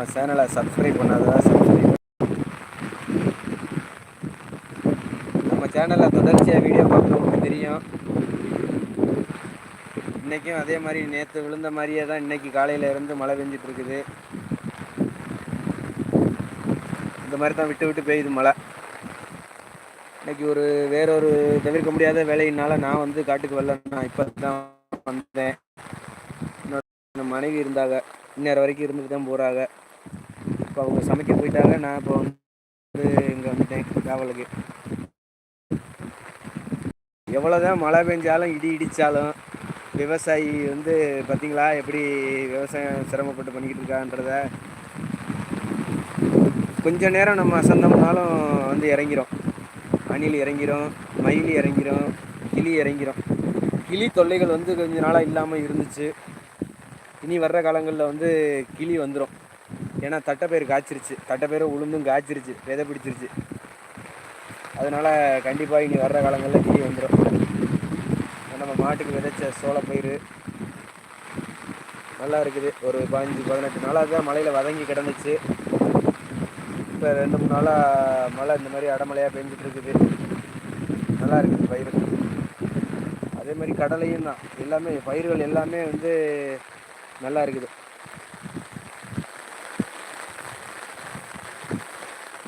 நம்ம சேனலை subscribe பண்ணாததா subscribe நம்ம சேனலில் தொடர்ச்சியாக வீடியோ பார்க்குறவங்களுக்கு தெரியும். இன்றைக்கும் அதே மாதிரி நேற்று விழுந்த மாதிரியே தான் இன்றைக்கி காலையில் இருந்து மழை பெஞ்சிட்டு இருக்குது. இந்த மாதிரி தான் விட்டு விட்டு பெய்யுது மழை. இன்னைக்கு ஒரு வேறொரு தவிர்க்க முடியாத வேலையினால் நான் வந்து காட்டுக்கு வரல. நான் இப்போ தான் வந்தேன். என்னோட மனைவி இருந்தாங்க. இந்நேரம் வரைக்கும் இருந்துட்டு தான் போகிறாங்க இப்போ அவங்க சமைக்க போயிட்டாங்க. நான் இப்போ வந்து இங்கே வந்துட்டேன் காவலுக்கு எவ்வளோதான் மழை பெஞ்சாலும் இடி இடித்தாலும் விவசாயி வந்து பார்த்தீங்களா எப்படி விவசாயம் சிரமப்பட்டு பண்ணிக்கிட்டு இருக்கான்றத கொஞ்ச நேரம் நம்ம அசந்தம்னாலும் வந்து இறங்கிரும். அணில் இறங்கிரும் மயில் இறங்கிரும் கிளி இறங்கிறோம் கிளி தொல்லைகள் வந்து கொஞ்ச நாளாக இல்லாமல் இருந்துச்சு. இனி வர்ற காலங்களில் வந்து கிளி வந்துடும் ஏன்னா தட்டைப்பயிர் காய்ச்சிருச்சு. தட்டைப்பயிரும் உளுந்தும் காய்ச்சிருச்சு. விதை பிடிச்சிருச்சு. அதனால் கண்டிப்பாக இனி வர்ற காலங்களில் கிளி வந்துடும் நம்ம மாட்டுக்கு விதைச்ச சோளப்பயிறு நல்லா இருக்குது. ஒரு பதினஞ்சு பதினெட்டு நாளாக தான் மழையில் வதங்கி கிடந்துச்சு. இப்போ ரெண்டு மூணு நாளாக மழை இந்த மாதிரி அடமழையாக பெஞ்சிட்ருக்குது நல்லா இருக்குது பயிர். அதே மாதிரி கடலையும் தான். எல்லாமே பயிர்கள் எல்லாமே வந்து நல்லா இருக்குது.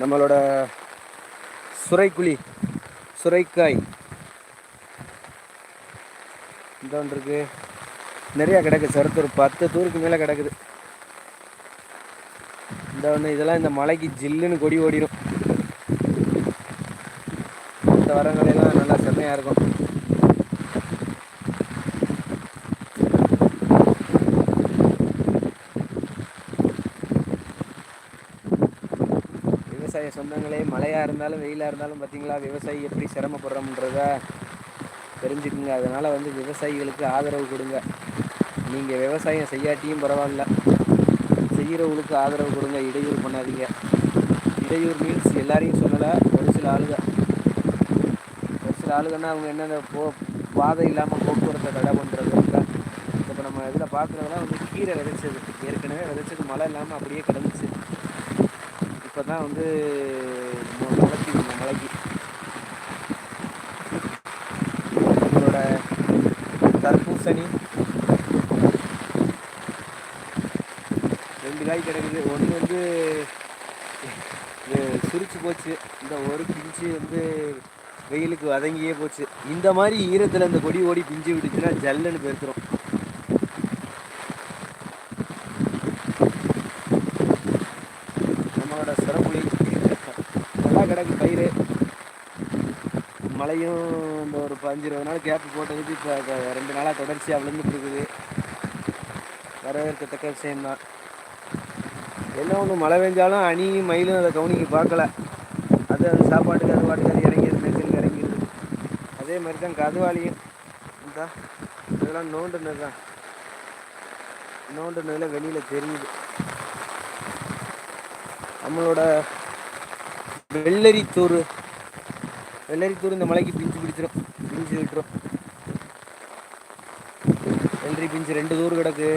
நம்மளோட சுரைக்குழி சுரைக்காய். இந்த ஒன்று இருக்கு. நிறையா கிடக்கு. சருத்து ஒரு பத்து தூருக்கு மேலே கிடக்குது. இந்த ஒன்று இதெல்லாம் இந்த மலைக்கு ஜில்லுன்னு கொடி ஓடிடும் இந்த வரங்களெல்லாம் நல்லா செம்மையாக இருக்கும். விவசாய சொந்தங்களே மழையாக இருந்தாலும் வெயிலாக இருந்தாலும் பார்த்தீங்களா விவசாயி எப்படி சிரமப்படுறோம்ன்றத தெரிஞ்சுக்குங்க. அதனால் வந்து விவசாயிகளுக்கு ஆதரவு கொடுங்க. நீங்கள் விவசாயம் செய்யாட்டியும் பரவாயில்ல. செய்கிறவங்களுக்கு ஆதரவு கொடுங்க. இடையூறு பண்ணாதீங்க. இடையூறு மீன்ஸ் எல்லாரையும் சொல்லலை ஒரு சில ஆளுங்க. ஒரு சில ஆளுங்கன்னா அவங்க என்னென்ன போ பாதை இல்லாமல் போக்குவரத்தை தடை பண்ணுறது இப்போ நம்ம இதில் பார்க்குறதெல்லாம் வந்து கீரை விதைச்சது. ஏற்கனவே விதைச்சது மழை இல்லாமல் அப்படியே கிடந்துச்சு. இப்போ தான் வந்து முளைக்கு மலைக்கு நம்மளோட தர்பூசணி. ரெண்டு காய் கிடைக்குது. ஒன்று வந்து சுரிச்சு போச்சு. இந்த ஒரு பிஞ்சு வந்து வெயிலுக்கு வதங்கியே போச்சு. இந்த மாதிரி ஈரத்தில் இந்த கொடி ஓடி பிஞ்சு விட்டுச்சுன்னா ஜல்லுன்னு பேசுகிறோம் நம்மளோட சிறப்புலி நல்லா கிடக்கு பயிர் மழையும் இந்த ஒரு பதினஞ்சு இருபது நாள் கேப்பு போட்டதுக்கு இப்போ ரெண்டு நாளாக தொடர்ச்சியாக விழுந்துட்டு இருக்குது. வரவேற்கத்தக்க விஷயம்தான். என்ன ஒன்று மழை பெஞ்சாலும் அணியும் மயிலும் அதை கவனிக்க பார்க்கல. அது அது சாப்பாட்டுக்கு அது பாட்டுக்கு அது இறங்கிடுது மேய்ச்சலுக்கு இறங்கிடுது அதே மாதிரி தான் கதுவாளியும் இந்த இதெல்லாம் நோண்டுனது தான் நோண்டுனதில் வெளியில் தெரியுது. நம்மளோட வெள்ளரித்தூர் வெள்ளரித்தூர் இந்த மலைக்கு பிஞ்சு பிடிச்சிடும் பிஞ்சு விட்டுரும். வெள்ளரி பிஞ்சு ரெண்டு தூர் கிடக்கு.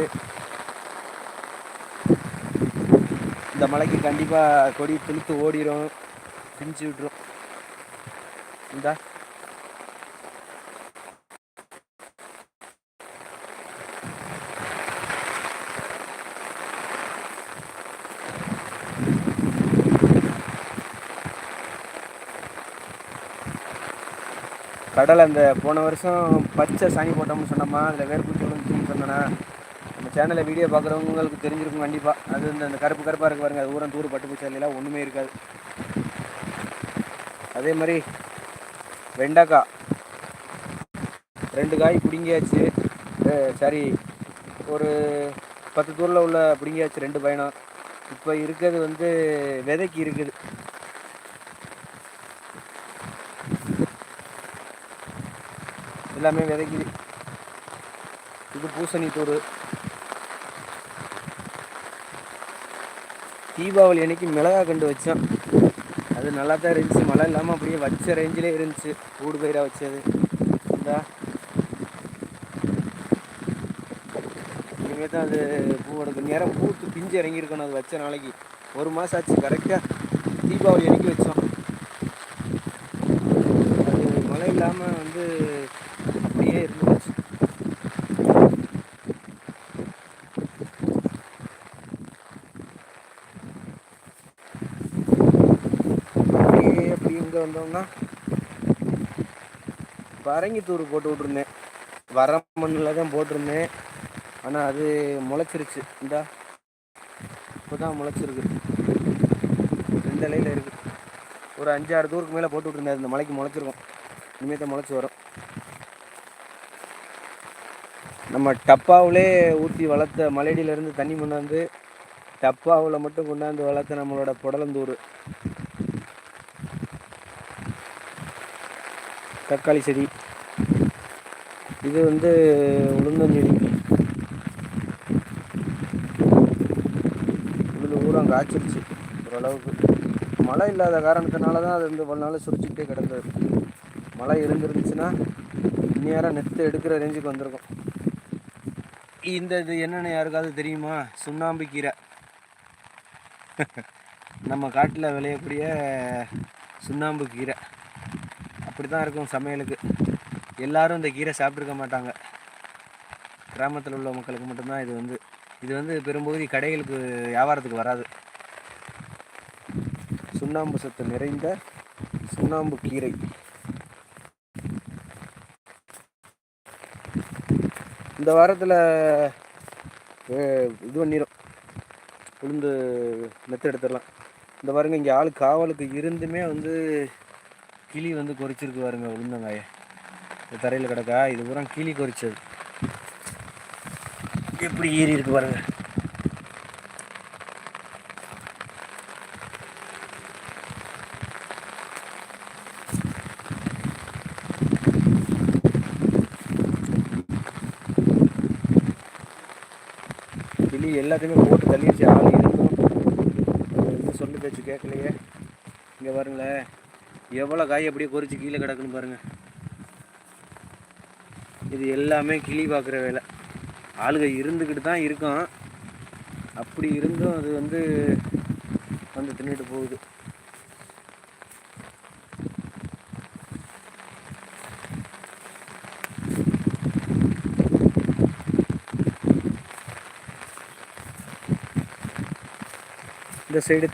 இந்த மலைக்கு கண்டிப்பாக கொடி துளுத்து ஓடிடும் பிஞ்சு விட்டுரும். இந்தா. கடலை அந்த போன வருஷம் பச்சை சாணி போட்டோம்னு சொன்னோமா அதில் வேர்பூச்சி விழுந்துச்சுன்னு சொன்னேன்னா நம்ம சேனலில் வீடியோ பார்க்குறவங்களுக்கு தெரிஞ்சிருக்கும் கண்டிப்பாக அது இந்த அந்த கருப்பு கருப்பாக இருக்கு பாருங்கள் அது ஊரம் தூர் பட்டு பூச்சி ஒன்றுமே இருக்காது. அதே மாதிரி வெண்டைக்காய். ரெண்டு காய் பிடுங்கியாச்சு. சாரி ஒரு பத்து தூரில் உள்ள பிடுங்கியாச்சு ரெண்டு பயணம் இப்போ இருக்கிறது வந்து விதைக்கு இருக்குது. எல்லாமே விதைக்குது. இது பூசணி தூர் தீபாவளி அன்னைக்கு மிளகா கண்டு வச்சோம். அது நல்லா தான் இருந்துச்சு. மழை இல்லாமல் அப்படியே வச்ச ரேஞ்சிலே இருந்துச்சு. ஊடு பயிராக வச்சது. இந்தா. இனிமேல் தான் அது பூ எடுக்கும் நேரம் பூத்து பிஞ்சு இறங்கியிருக்கணும். அது வச்ச நாளைக்கு. ஒரு மாதம் ஆச்சு. கரெக்டாக தீபாவளி அன்னைக்கு வச்சோம் அது மழை இல்லாமல் வந்து அப்படியே இருந்துச்சு அப்படியே வந்தோம்னா பரங்கித்தூர் போட்டு விட்ருந்தேன் வர மண்ணில் தான் போட்டிருந்தேன். ஆனால் அது முளைச்சிருச்சு. இந்தா இப்போ தான் முளைச்சிருக்கு. ரெண்டு இலையில் இருக்குது ஒரு அஞ்சாறு தூருக்கு மேலே போட்டு விட்ருந்தேன் இந்த மலைக்கு முளைச்சிருக்கும். இனிமேல் தான் முளைச்சி வரும். நம்ம டப்பாவிலே ஊற்றி வளர்த்த மலையடியிலேருந்து தண்ணி கொண்டாந்து டப்பாவில் மட்டும் கொண்டாந்து வளர்த்த நம்மளோட புடலந்தூர். தக்காளி செடி. இது வந்து உளுந்தஞ்செடி இதில் ஊரம் காய்ச்சிருச்சு ஓரளவுக்கு. மழை இல்லாத காரணத்தினால தான் அது வந்து ஒரு நாள் சுரிச்சுக்கிட்டே கிடந்தது. மழை இருந்துருந்துச்சுன்னா இந்நேரம் நெத்து எடுக்கிற ரேஞ்சுக்கு வந்திருக்கும். இந்த இது என்னென்னு யாருக்காவது தெரியுமா? சுண்ணாம்பு கீரை. நம்ம காட்டில் விளையக்கூடிய சுண்ணாம்பு கீரை. அப்படி தான் இருக்கும் சமையலுக்கு. எல்லோரும் இந்த கீரை சாப்பிட்ருக்க மாட்டாங்க. கிராமத்தில் உள்ள மக்களுக்கு மட்டும்தான் இது வந்து இது வந்து பெரும்பகுதி கடைகளுக்கு வியாபாரத்துக்கு வராது. சுண்ணாம்பு சத்து நிறைந்த சுண்ணாம்பு கீரை. இந்த வாரத்தில் இது பண்ணிடும் உளுந்து மெத்து எடுத்துடலாம். இந்த பாருங்க இங்கே ஆள் காவலுக்கு இருந்துமே வந்து கிளி வந்து கொறிச்சிருக்கு பாருங்க உளுந்தங்காய. இந்த தரையில் கிடக்கா இது பூரா கிளி கொறிச்சது. எப்படி ஏறி இருக்கு பாருங்க. கிளி எல்லாத்தையுமே போட்டு தள்ளிடுச்சு ஆள் இருக்கும் சொல்லு பேச்சு கேட்கலையே. இங்கே பாருங்களேன். எவ்வளோ காய் அப்படியே கொறிச்சு கீழே கிடக்குன்னு பாருங்க. இது எல்லாமே கிளி பார்க்குற வேலை. ஆளுக இருந்துக்கிட்டு தான் இருக்கும். அப்படி இருந்தும் அது வந்து வந்து தின்னுட்டு போகுது. இந்த சைடு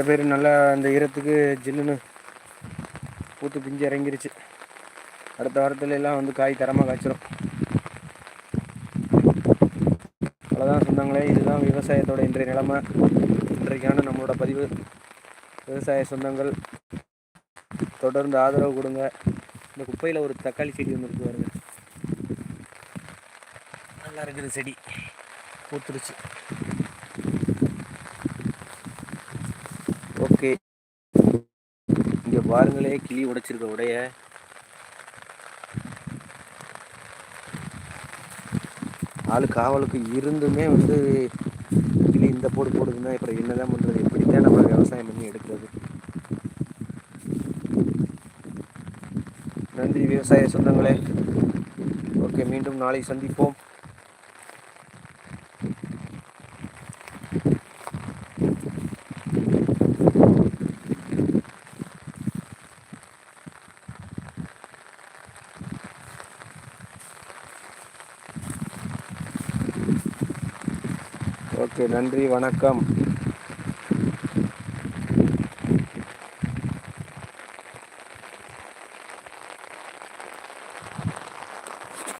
தட்டைப்பயிறு பேர் நல்லா அந்த ஈரத்துக்கு ஜில்லுன்னு பூத்து பிஞ்சு இறங்கிருச்சு. அடுத்த வாரத்துல எல்லாம் வந்து காய் தரமாக காய்ச்சிரும். அவ்வளோதான் சொன்னாங்களே இதுதான் விவசாயத்தோட இன்றைய நிலைமை. இன்றைக்கான நம்மளோட பதிவு. விவசாய சொந்தங்கள். தொடர்ந்து ஆதரவு கொடுங்க. இந்த குப்பையில் ஒரு தக்காளி செடி ஒன்று இருக்கு வருங்க நல்லா இருக்குது செடி. பூத்துருச்சு ஓகே இங்கே பாருங்களே கிளி உடைச்சிருக்க உடைய. ஆளு காவலுக்கு இருந்துமே வந்து கிளி இந்த போடு போடுதுன்னா அப்புறம் என்னதான் பண்ணுறது எப்படித்தான் நம்ம விவசாயம் பண்ணி எடுக்கிறது. நன்றி விவசாய சொந்தங்களே. ஓகே மீண்டும் நாளை சந்திப்போம். ஓகே நன்றி வணக்கம்.